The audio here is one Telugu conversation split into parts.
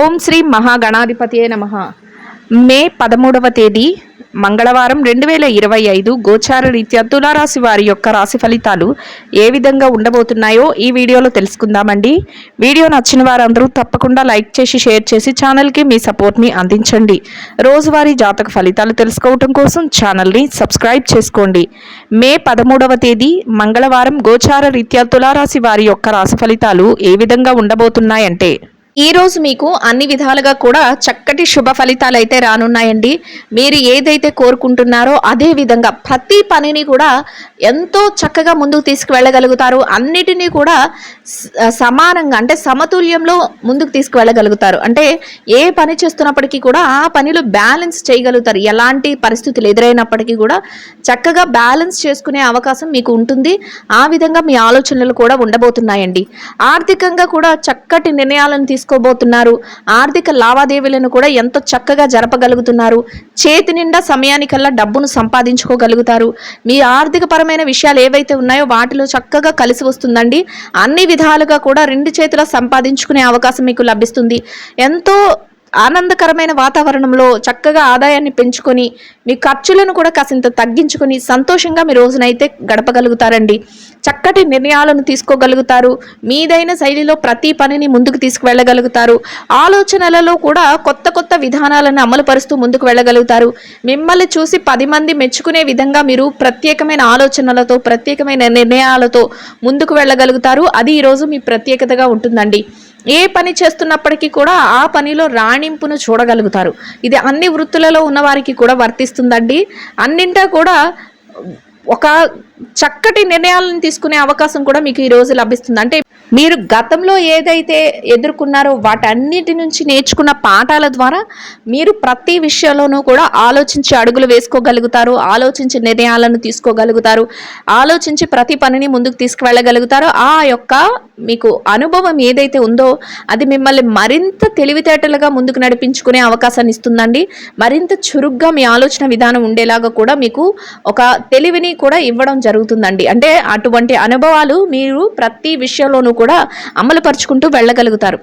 ఓం శ్రీ మహాగణాధిపతియే నమ. మే పదమూడవ తేదీ మంగళవారం రెండు వేల ఇరవై ఐదు గోచార రీత్యా తులారాశి వారి యొక్క రాశి ఫలితాలు ఏ విధంగా ఉండబోతున్నాయో ఈ వీడియోలో తెలుసుకుందామండి. వీడియో నచ్చిన వారందరూ తప్పకుండా లైక్ చేసి షేర్ చేసి ఛానల్కి మీ సపోర్ట్ని అందించండి. రోజువారీ జాతక ఫలితాలు తెలుసుకోవటం కోసం ఛానల్ని సబ్స్క్రైబ్ చేసుకోండి. మే పదమూడవ తేదీ మంగళవారం గోచార రీత్యా తులారాశి వారి యొక్క రాశి ఫలితాలు ఏ విధంగా ఉండబోతున్నాయంటే ఈ రోజు మీకు అన్ని విధాలుగా కూడా చక్కటి శుభ ఫలితాలు అయితే రానున్నాయండి. మీరు ఏదైతే కోరుకుంటున్నారో అదే విధంగా ప్రతి పనిని కూడా ఎంతో చక్కగా ముందుకు తీసుకువెళ్ళగలుగుతారు. అన్నిటినీ కూడా సమానంగా అంటే సమతుల్యంలో ముందుకు తీసుకువెళ్ళగలుగుతారు. అంటే ఏ పని చేస్తున్నప్పటికీ కూడా ఆ పనిలో బ్యాలెన్స్ చేయగలుగుతారు. ఎలాంటి పరిస్థితులు ఎదురైనప్పటికీ కూడా చక్కగా బ్యాలెన్స్ చేసుకునే అవకాశం మీకు ఉంటుంది. ఆ విధంగా మీ ఆలోచనలు కూడా ఉండబోతున్నాయండి. ఆర్థికంగా కూడా చక్కటి నిర్ణయాలను తీసుకోబోతున్నారు. ఆర్థిక లావాదేవీలను కూడా ఎంతో చక్కగా జరపగలుగుతున్నారు. చేతి నిండా సమయానికల్లా డబ్బును సంపాదించుకోగలుగుతారు. మీ ఆర్థిక పరమైన విషయాలు ఏవైతే ఉన్నాయో వాటిలో చక్కగా కలిసి వస్తుందండి. అన్ని విధాలుగా కూడా రెండు చేతుల సంపాదించుకునే అవకాశం మీకు లభిస్తుంది. ఎంతో ఆనందకరమైన వాతావరణంలో చక్కగా ఆదాయాన్ని పెంచుకొని మీ ఖర్చులను కూడా కాసింత తగ్గించుకొని సంతోషంగా మీ రోజునైతే గడపగలుగుతారండి. చక్కటి నిర్ణయాలను తీసుకోగలుగుతారు. మీదైన శైలిలో ప్రతి పనిని ముందుకు తీసుకువెళ్ళగలుగుతారు. ఆలోచనలలో కూడా కొత్త కొత్త విధానాలను అమలుపరుస్తూ ముందుకు వెళ్ళగలుగుతారు. మిమ్మల్ని చూసి పది మంది మెచ్చుకునే విధంగా మీరు ప్రత్యేకమైన ఆలోచనలతో ప్రత్యేకమైన నిర్ణయాలతో ముందుకు వెళ్ళగలుగుతారు. అది ఈరోజు మీ ప్రత్యేకతగా ఉంటుందండి. ఏ పని చేస్తున్నప్పటికీ కూడా ఆ పనిలో రాణింపును చూడగలుగుతారు. ఇది అన్ని వృత్తులలో ఉన్నవారికి కూడా వర్తిస్తుందండి. అన్నింటా కూడా ఒక చక్కటి నిర్ణయాలను తీసుకునే అవకాశం కూడా మీకు ఈ రోజు లభిస్తుంది. అంటే మీరు గతంలో ఏదైతే ఎదుర్కొన్నారో వాటన్నిటి నుంచి నేర్చుకున్న పాఠాల ద్వారా మీరు ప్రతి విషయంలోనూ కూడా ఆలోచించి అడుగులు వేసుకోగలుగుతారు ఆలోచించి నిర్ణయాలను తీసుకోగలుగుతారు ఆలోచించి ప్రతి పనిని ముందుకు తీసుకువెళ్ళగలుగుతారు. ఆ యొక్క మీకు అనుభవం ఏదైతే ఉందో అది మిమ్మల్ని మరింత తెలివితేటలుగా ముందుకు నడిపించుకునే అవకాశాన్ని ఇస్తుందండి. మరింత చురుగ్గా మీ ఆలోచన విధానం ఉండేలాగా కూడా మీకు ఒక తెలివిని కూడా ఇవ్వడం జరుగుతుందండి. అంటే అటువంటి అనుభవాలు మీరు ప్రతి విషయంలోనూ కూడా అమలుపరుచుకుంటూ వెళ్ళగలుగుతారు.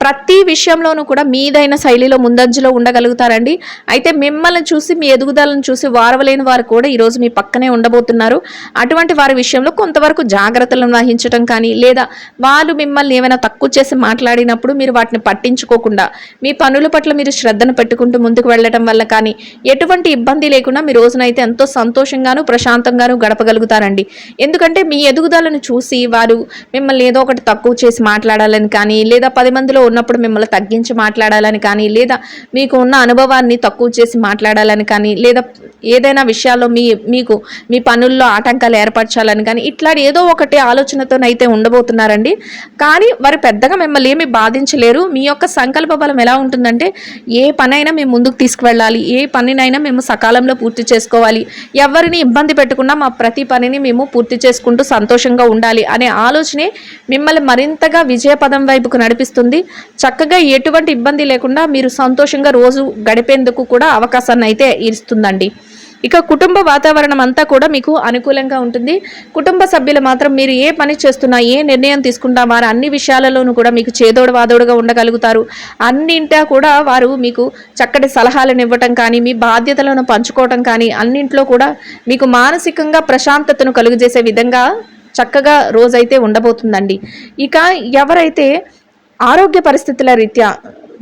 ప్రతి విషయంలోనూ కూడా మీదైన శైలిలో ముందంజలో ఉండగలుగుతారండి. అయితే మిమ్మల్ని చూసి మీ ఎదుగుదలను చూసి వారవలేని వారు కూడా ఈరోజు మీ పక్కనే ఉండబోతున్నారు. అటువంటి వారి విషయంలో కొంతవరకు జాగ్రత్తలను వహించడం కానీ లేదా వాళ్ళు మిమ్మల్ని ఏమైనా తక్కువ చేసి మాట్లాడినప్పుడు మీరు వాటిని పట్టించుకోకుండా మీ పనుల పట్ల మీరు శ్రద్ధను పెట్టుకుంటూ ముందుకు వెళ్ళటం వల్ల కానీ ఎటువంటి ఇబ్బంది లేకుండా మీ రోజునైతే ఎంతో సంతోషంగాను ప్రశాంతంగాను గడపగలుగుతారండి. ఎందుకంటే మీ ఎదుగుదలను చూసి వారు మిమ్మల్ని ఏదో ఒకటి తక్కువ చేసి మాట్లాడాలని కానీ లేదా పది మందిలో ఉన్నప్పుడు మిమ్మల్ని తగ్గించి మాట్లాడాలని కానీ లేదా మీకు ఉన్న అనుభవాన్ని తక్కువ చేసి మాట్లాడాలని కానీ లేదా ఏదైనా విషయాల్లో మీ మీకు మీ పనుల్లో ఆటంకాలు ఏర్పరచాలని కానీ ఇట్లా ఏదో ఒకటి ఆలోచనతోనైతే ఉండబోతున్నారండి. కానీ వారు పెద్దగా మిమ్మల్ని ఏమి బాధించలేరు. మీ యొక్క సంకల్ప బలం ఎలా ఉంటుందంటే ఏ పనైనా మేము ముందుకు తీసుకువెళ్ళాలి. ఏ పనినైనా మేము సకాలంలో పూర్తి చేసుకోవాలి. ఎవరిని ఇబ్బంది పెట్టకుండా మా ప్రతి పనిని మేము పూర్తి చేసుకుంటూ సంతోషంగా ఉండాలి అనే ఆలోచనే మిమ్మల్ని మరింతగా విజయపదం వైపుకు నడిపిస్తుంది. చక్కగా ఎటువంటి ఇబ్బంది లేకుండా మీరు సంతోషంగా రోజు గడిపేందుకు కూడా అవకాశాన్ని అయితే ఇస్తుందండి. ఇక కుటుంబ వాతావరణం అంతా కూడా మీకు అనుకూలంగా ఉంటుంది. కుటుంబ సభ్యులు మాత్రం మీరు ఏ పని చేస్తున్నా ఏ నిర్ణయం తీసుకుంటా వారు అన్ని విషయాలలోనూ కూడా మీకు చేదోడు వాదోడుగా ఉండగలుగుతారు. అన్నింటా కూడా వారు మీకు చక్కటి సలహాలను ఇవ్వటం కానీ మీ బాధ్యతలను పంచుకోవటం కానీ అన్నింట్లో కూడా మీకు మానసికంగా ప్రశాంతతను కలుగజేసే విధంగా చక్కగా రోజైతే ఉండబోతుందండి. ఇక ఎవరైతే ఆరోగ్య పరిస్థితుల రీత్యా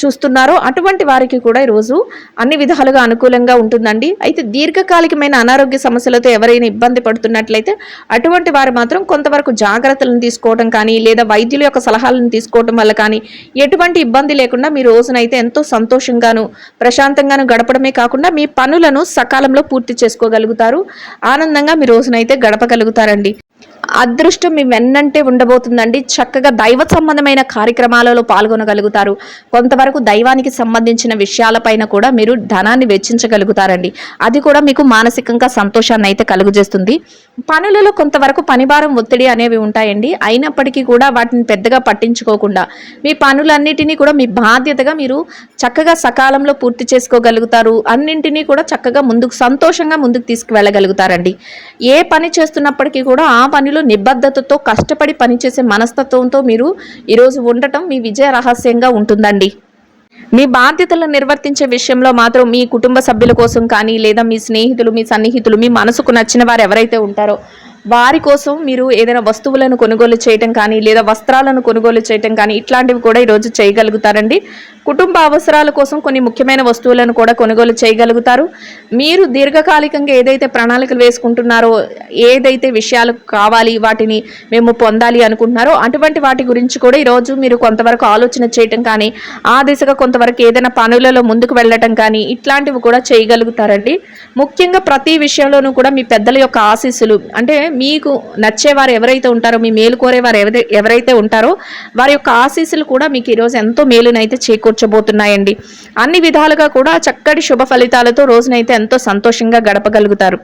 చూస్తున్నారో అటువంటి వారికి కూడా ఈరోజు అన్ని విధాలుగా అనుకూలంగా ఉంటుందండి. అయితే దీర్ఘకాలికమైన అనారోగ్య సమస్యలతో ఎవరైనా ఇబ్బంది పడుతున్నట్లయితే అటువంటి వారు మాత్రం కొంతవరకు జాగ్రత్తలను తీసుకోవడం కానీ లేదా వైద్యుల యొక్క సలహాలను తీసుకోవడం వల్ల కానీ ఎటువంటి ఇబ్బంది లేకుండా మీ రోజునైతే ఎంతో సంతోషంగాను ప్రశాంతంగాను గడపడమే కాకుండా మీ పనులను సకాలంలో పూర్తి చేసుకోగలుగుతారు. ఆనందంగా మీ రోజునైతే గడపగలుగుతారండి. అదృష్టం మీ వెన్నంటే ఉండబోతుందండి. చక్కగా దైవ సంబంధమైన కార్యక్రమాలలో పాల్గొనగలుగుతారు. కొంతవరకు దైవానికి సంబంధించిన విషయాలపైన కూడా మీరు ధనాన్ని వెచ్చించగలుగుతారండి. అది కూడా మీకు మానసికంగా సంతోషాన్ని అయితే కలుగజేస్తుంది. పనులలో కొంతవరకు పనిభారం ఒత్తిడి అనేవి ఉంటాయండి. అయినప్పటికీ కూడా వాటిని పెద్దగా పట్టించుకోకుండా మీ పనులన్నిటినీ కూడా మీ బాధ్యతగా మీరు చక్కగా సకాలంలో పూర్తి చేసుకోగలుగుతారు. అన్నింటినీ కూడా చక్కగా ముందుకు సంతోషంగా ముందుకు తీసుకువెళ్ళగలుగుతారండి. ఏ పని చేస్తున్నప్పటికీ కూడా ఆ పని పనిలో నిబద్ధతతో కష్టపడి పనిచేసే మనస్తత్వంతో మీరు ఈరోజు ఉండటం మీ విజయ రహస్యంగా ఉంటుందండి. మీ బాధ్యతలను నిర్వర్తించే విషయంలో మాత్రం మీ కుటుంబ సభ్యుల కోసం కానీ లేదా మీ స్నేహితులు మీ సన్నిహితులు మీ మనసుకు నచ్చిన వారు ఎవరైతే ఉంటారో వారి కోసం మీరు ఏదైనా వస్తువులను కొనుగోలు చేయటం కానీ లేదా వస్త్రాలను కొనుగోలు చేయటం కానీ ఇట్లాంటివి కూడా ఈరోజు చేయగలుగుతారండి. కుటుంబ అవసరాల కోసం కొన్ని ముఖ్యమైన వస్తువులను కూడా కొనుగోలు చేయగలుగుతారు. మీరు దీర్ఘకాలికంగా ఏదైతే ప్రణాళికలు వేసుకుంటున్నారో ఏదైతే విషయాలు కావాలి వాటిని మేము పొందాలి అనుకుంటున్నారో అటువంటి వాటి గురించి కూడా ఈరోజు మీరు కొంతవరకు ఆలోచన చేయటం కానీ ఆ దిశగా కొంతవరకు ఏదైనా పనులలో ముందుకు వెళ్ళటం కానీ ఇట్లాంటివి కూడా చేయగలుగుతారండి. ముఖ్యంగా ప్రతి విషయంలోనూ కూడా మీ పెద్దల యొక్క ఆశీస్సులు అంటే మీకు నచ్చేవారు ఎవరైతే ఉంటారో మీ మేలు కోరేవారు ఎవరై ఎవరైతే ఉంటారో వారి యొక్క ఆశీస్సులు కూడా మీకు ఈరోజు ఎంతో మేలునైతే చేకూర్చబోతున్నాయండి. అన్ని విధాలుగా కూడా చక్కటి శుభ ఫలితాలతో రోజునైతే ఎంతో సంతోషంగా గడపగలుగుతారు.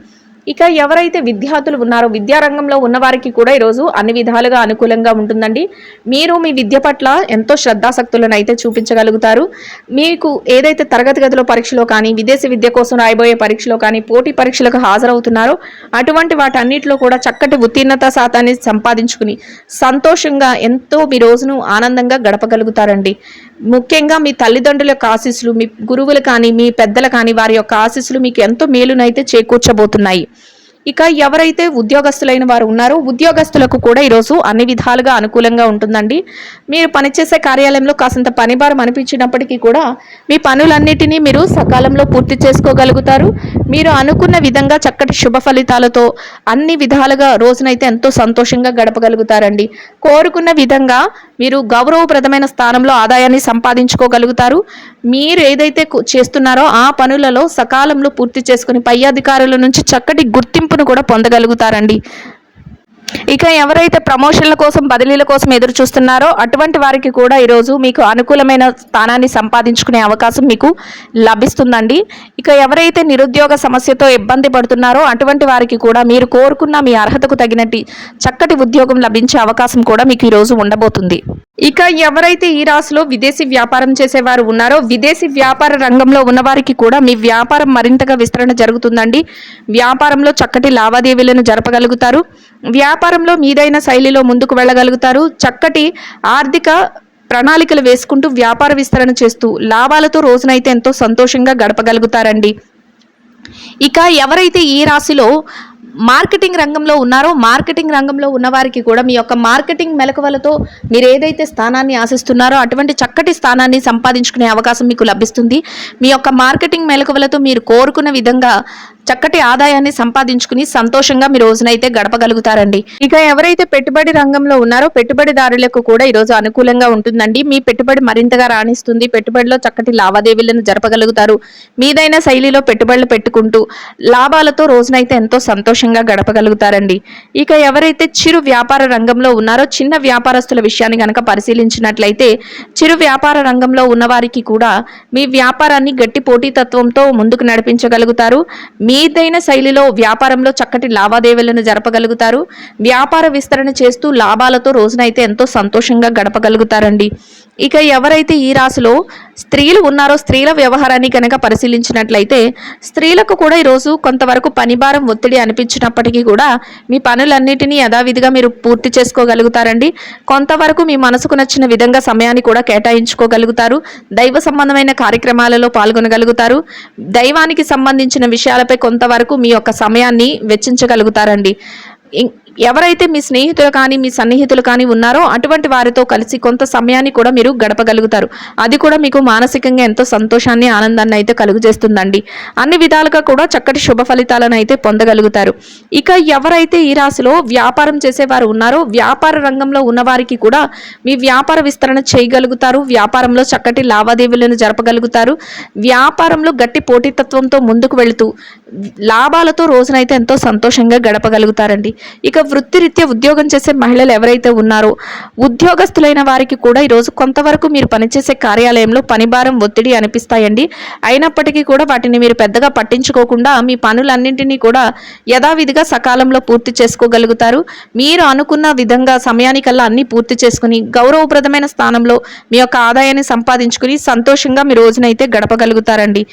ఇక ఎవరైతే విద్యార్థులు ఉన్నారో విద్యారంగంలో ఉన్నవారికి కూడా ఈరోజు అన్ని విధాలుగా అనుకూలంగా ఉంటుందండి. మీరు మీ విద్య పట్ల ఎంతో శ్రద్ధాసక్తులను అయితే చూపించగలుగుతారు. మీకు ఏదైతే తరగతి గదిలో పరీక్షలో కానీ విదేశీ విద్య కోసం రాయబోయే పరీక్షలో కానీ పోటీ పరీక్షలకు హాజరవుతున్నారో అటువంటి వాటన్నిటిలో కూడా చక్కటి ఉత్తీర్ణత శాతాన్ని సంపాదించుకుని సంతోషంగా ఎంతో మీ రోజును ఆనందంగా గడపగలుగుతారండి. ముఖ్యంగా మీ తల్లిదండ్రుల యొక్క ఆశీస్సులు మీ గురువులు కానీ మీ పెద్దలు కానీ వారి యొక్క ఆశీస్సులు మీకు ఎంతో మేలునైతే చేకూర్చబోతున్నాయి. ఇక ఎవరైతే ఉద్యోగస్తులైన వారు ఉన్నారో ఉద్యోగస్తులకు కూడా ఈరోజు అన్ని విధాలుగా అనుకూలంగా ఉంటుందండి. మీరు పనిచేసే కార్యాలయంలో కాసంత పనిభారం అనిపించినప్పటికీ కూడా మీ పనులన్నిటినీ మీరు సకాలంలో పూర్తి చేసుకోగలుగుతారు. మీరు అనుకున్న విధంగా చక్కటి శుభ ఫలితాలతో అన్ని విధాలుగా రోజునైతే ఎంతో సంతోషంగా గడపగలుగుతారండి. కోరుకున్న విధంగా మీరు గౌరవప్రదమైన స్థానంలో ఆదాయాన్ని సంపాదించుకోగలుగుతారు. మీరు ఏదైతే చేస్తున్నారో ఆ పనులలో సకాలంలో పూర్తి చేసుకుని పై అధికారుల నుంచి చక్కటి గుర్తింపును కూడా పొందగలుగుతారండి. ఇక ఎవరైతే ప్రమోషన్ల కోసం బదిలీల కోసం ఎదురు చూస్తున్నారో అటువంటి వారికి కూడా ఈరోజు మీకు అనుకూలమైన స్థానాన్ని సంపాదించుకునే అవకాశం మీకు లభిస్తుందండి. ఇక ఎవరైతే నిరుద్యోగ సమస్యతో ఇబ్బంది పడుతున్నారో అటువంటి వారికి కూడా మీరు కోరుకున్న మీ అర్హతకు తగినట్టు చక్కటి ఉద్యోగం లభించే అవకాశం కూడా మీకు ఈరోజు ఉండబోతుంది. ఇక ఎవరైతే ఈ రాశిలో విదేశీ వ్యాపారం చేసేవారు ఉన్నారో విదేశీ వ్యాపార రంగంలో ఉన్నవారికి కూడా మీ వ్యాపారం మరింతగా విస్తరణ జరుగుతుందండి. వ్యాపారంలో చక్కటి లావాదేవీలను జరపగలుగుతారు. వ్యాపారంలో మీదైన శైలిలో ముందుకు వెళ్ళగలుగుతారు. చక్కటి ఆర్థిక ప్రణాళికలు వేసుకుంటూ వ్యాపార విస్తరణ చేస్తూ లాభాలతో రోజునైతే ఎంతో సంతోషంగా గడపగలుగుతారండి. ఇక ఎవరైతే ఈ రాశిలో మార్కెటింగ్ రంగంలో ఉన్నారో మార్కెటింగ్ రంగంలో ఉన్నవారికి కూడా మీ యొక్క మార్కెటింగ్ మెలకువలతో మీరు ఏదైతే స్థానాన్ని ఆశిస్తున్నారో అటువంటి చక్కటి స్థానాన్ని సంపాదించుకునే అవకాశం మీకు లభిస్తుంది. మీ యొక్క మార్కెటింగ్ మెలకువలతో మీరు కోరుకున్న విధంగా చక్కటి ఆదాయాన్ని సంపాదించుకుని సంతోషంగా మీ రోజునైతే గడపగలుగుతారండి. ఇక ఎవరైతే పెట్టుబడి రంగంలో ఉన్నారో పెట్టుబడిదారులకు కూడా ఈరోజు అనుకూలంగా ఉంటుందండి. మీ పెట్టుబడి మరింతగా రాణిస్తుంది. పెట్టుబడిలో చక్కటి లావాదేవీలను జరపగలుగుతారు. మీదైన శైలిలో పెట్టుబడులు పెట్టుకుంటూ లాభాలతో రోజునైతే ఎంతో సంతోషంగా గడపగలుగుతారండి. ఇక ఎవరైతే చిరు వ్యాపార రంగంలో ఉన్నారో చిన్న వ్యాపారస్తుల విషయాన్ని కనుక పరిశీలించినట్లయితే చిరు వ్యాపార రంగంలో ఉన్నవారికి కూడా మీ వ్యాపారాన్ని గట్టి పోటీతత్వంతో ముందుకు నడిపించగలుగుతారు. మీదైన శైలిలో వ్యాపారంలో చక్కటి లావాదేవీలను జరపగలుగుతారు. వ్యాపార విస్తరణ చేస్తూ లాభాలతో రోజునైతే ఎంతో సంతోషంగా గడపగలుగుతారండి. ఇక ఎవరైతే ఈ రాశిలో స్త్రీలు ఉన్నారో స్త్రీల వ్యవహారాన్ని కనుక పరిశీలించినట్లయితే స్త్రీలకు కూడా ఈరోజు కొంతవరకు పనిభారం ఒత్తిడి అనిపించినప్పటికీ కూడా మీ పనులన్నిటినీ యథావిధిగా మీరు పూర్తి చేసుకోగలుగుతారండి. కొంతవరకు మీ మనసుకు నచ్చిన విధంగా సమయాన్ని కూడా కేటాయించుకోగలుగుతారు. దైవ సంబంధమైన కార్యక్రమాలలో పాల్గొనగలుగుతారు. దైవానికి సంబంధించిన విషయాలపై కొంతవరకు మీ యొక్క సమయాన్ని వెచ్చించగలుగుతారండి. ఇం- ఎవరైతే మీ స్నేహితులు కానీ మీ సన్నిహితులు కానీ ఉన్నారో అటువంటి వారితో కలిసి కొంత సమయాన్ని కూడా మీరు గడపగలుగుతారు. అది కూడా మీకు మానసికంగా ఎంతో సంతోషాన్ని ఆనందాన్ని అయితే కలుగజేస్తుందండి. అన్ని విధాలుగా కూడా చక్కటి శుభ ఫలితాలను అయితే పొందగలుగుతారు. ఇక ఎవరైతే ఈ రాశిలో వ్యాపారం చేసేవారు ఉన్నారో వ్యాపార రంగంలో ఉన్నవారికి కూడా మీ వ్యాపార విస్తరణ చేయగలుగుతారు. వ్యాపారంలో చక్కటి లావాదేవీలను జరపగలుగుతారు. వ్యాపారంలో గట్టి పోటీతత్వంతో ముందుకు వెళుతూ లాభాలతో రోజునైతే ఎంతో సంతోషంగా గడపగలుగుతారండి. ఇక వృత్తిరీత్యా ఉద్యోగం చేసే మహిళలు ఎవరైతే ఉన్నారో ఉద్యోగస్తులైన వారికి కూడా ఈరోజు కొంతవరకు మీరు పనిచేసే కార్యాలయంలో పనిభారం ఒత్తిడి అనిపిస్తాయండి. అయినప్పటికీ కూడా వాటిని మీరు పెద్దగా పట్టించుకోకుండా మీ పనులన్నింటినీ కూడా యథావిధిగా సకాలంలో పూర్తి చేసుకోగలుగుతారు. మీరు అనుకున్న విధంగా సమయానికల్లా అన్ని పూర్తి చేసుకుని గౌరవప్రదమైన స్థానంలో మీ యొక్క ఆదాయాన్ని సంపాదించుకుని సంతోషంగా మీ రోజునైతే గడపగలుగుతారండి.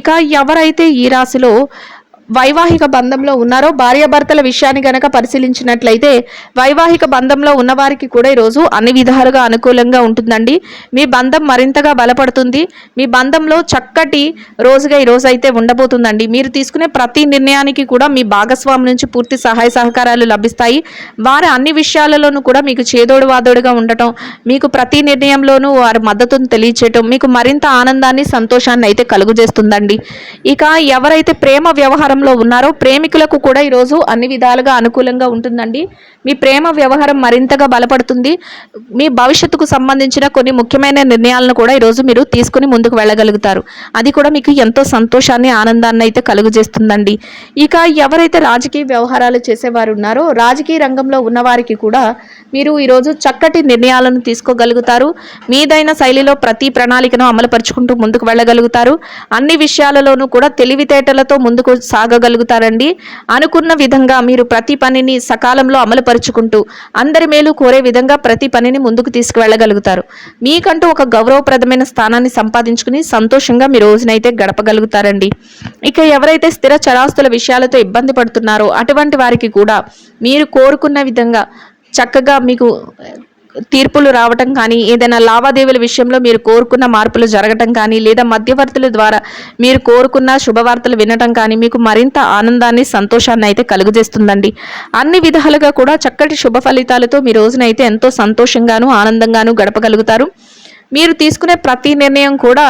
ఇక ఎవరైతే ఈ రాశిలో వైవాహిక బంధంలో ఉన్నారో భార్యాభర్తల విషయాన్ని గనక పరిశీలించినట్లయితే వైవాహిక బంధంలో ఉన్నవారికి కూడా ఈరోజు అన్ని విధాలుగా అనుకూలంగా ఉంటుందండి. మీ బంధం మరింతగా బలపడుతుంది. మీ బంధంలో చక్కటి రోజుగా ఈ అయితే ఉండబోతుందండి. మీరు తీసుకునే ప్రతి నిర్ణయానికి కూడా మీ భాగస్వామి నుంచి పూర్తి సహాయ సహకారాలు లభిస్తాయి. వారి అన్ని విషయాలలోనూ కూడా మీకు చేదోడు వాదోడుగా ఉండటం మీకు ప్రతి నిర్ణయంలోనూ వారి మద్దతును తెలియచేయటం మీకు మరింత ఆనందాన్ని సంతోషాన్ని అయితే కలుగజేస్తుందండి. ఇక ఎవరైతే ప్రేమ వ్యవహారం స్థానంలో ఉన్నారో ప్రేమికులకు కూడా ఈరోజు అన్ని విధాలుగా అనుకూలంగా ఉంటుందండి. మీ ప్రేమ వ్యవహారం మరింతగా బలపడుతుంది. మీ భవిష్యత్తుకు సంబంధించిన కొన్ని ముఖ్యమైన నిర్ణయాలను కూడా ఈరోజు మీరు తీసుకుని ముందుకు వెళ్ళగలుగుతారు. అది కూడా మీకు ఎంతో సంతోషాన్ని ఆనందాన్ని అయితే కలుగజేస్తుందండి. ఇక ఎవరైతే రాజకీయ వ్యవహారాలు చేసేవారు ఉన్నారో రాజకీయ రంగంలో ఉన్నవారికి కూడా మీరు ఈరోజు చక్కటి నిర్ణయాలను తీసుకోగలుగుతారు. మీదైన శైలిలో ప్రతి ప్రణాళికను అమలుపరుచుకుంటూ ముందుకు వెళ్ళగలుగుతారు. అన్ని విషయాలలోనూ కూడా తెలివితేటలతో ముందుకు సాగగలుగుతారండి. అనుకున్న విధంగా మీరు ప్రతి పనిని సకాలంలో అమలుపరుచుకుంటూ అందరి మేలు కోరే విధంగా ప్రతి పనిని ముందుకు తీసుకువెళ్ళగలుగుతారు. మీకంటూ ఒక గౌరవప్రదమైన స్థానాన్ని సంపాదించుకుని సంతోషంగా మీ రోజునైతే గడపగలుగుతారండి. ఇక ఎవరైతే స్థిర చరాస్తుల విషయాలతో ఇబ్బంది పడుతున్నారో అటువంటి వారికి కూడా మీరు కోరుకున్న విధంగా చక్కగా మీకు తీర్పులు రావటం కానీ ఏదైనా లావాదేవీల విషయంలో మీరు కోరుకున్న మార్పులు జరగటం కానీ లేదా మధ్యవర్తుల ద్వారా మీరు కోరుకున్న శుభవార్తలు వినటం కానీ మీకు మరింత ఆనందాన్ని సంతోషాన్ని అయితే కలుగజేస్తుందండి. అన్ని విధాలుగా కూడా చక్కటి శుభ ఫలితాలతో మీ రోజునైతే ఎంతో సంతోషంగాను ఆనందంగాను గడపగలుగుతారు. మీరు తీసుకునే ప్రతి నిర్ణయం కూడా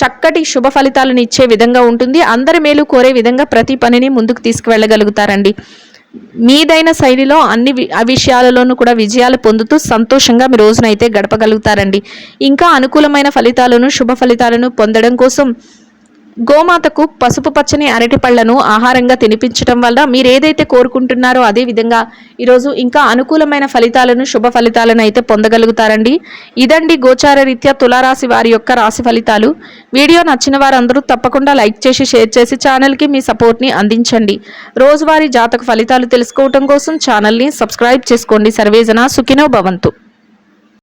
చక్కటి శుభ ఫలితాలను ఇచ్చే విధంగా ఉంటుంది. అందరి మేలు కోరే విధంగా ప్రతి పనిని ముందుకు తీసుకువెళ్ళగలుగుతారండి. మీదైన శైలిలో అన్ని విషయాలలోనూ కూడా విజయాలు పొందుతూ సంతోషంగా మీ రోజునైతే గడపగలుగుతారండి. ఇంకా అనుకూలమైన ఫలితాలను శుభ ఫలితాలను పొందడం కోసం గోమాతకు పసుపు పచ్చని అరటి పళ్ళను ఆహారంగా తినిపించడం వల్ల మీరు ఏదైతే కోరుకుంటున్నారో అదే విధంగా ఈరోజు ఇంకా అనుకూలమైన ఫలితాలను శుభ ఫలితాలను అయితే పొందగలుగుతారండి. ఇదండి గోచార రీత్యా తులారాశి వారి యొక్క రాశి ఫలితాలు. వీడియో నచ్చిన వారందరూ తప్పకుండా లైక్ చేసి షేర్ చేసి ఛానల్కి మీ సపోర్ట్ని అందించండి. రోజువారీ జాతక ఫలితాలు తెలుసుకోవటం కోసం ఛానల్ని సబ్స్క్రైబ్ చేసుకోండి. సర్వేజన సుఖినో భవంతు.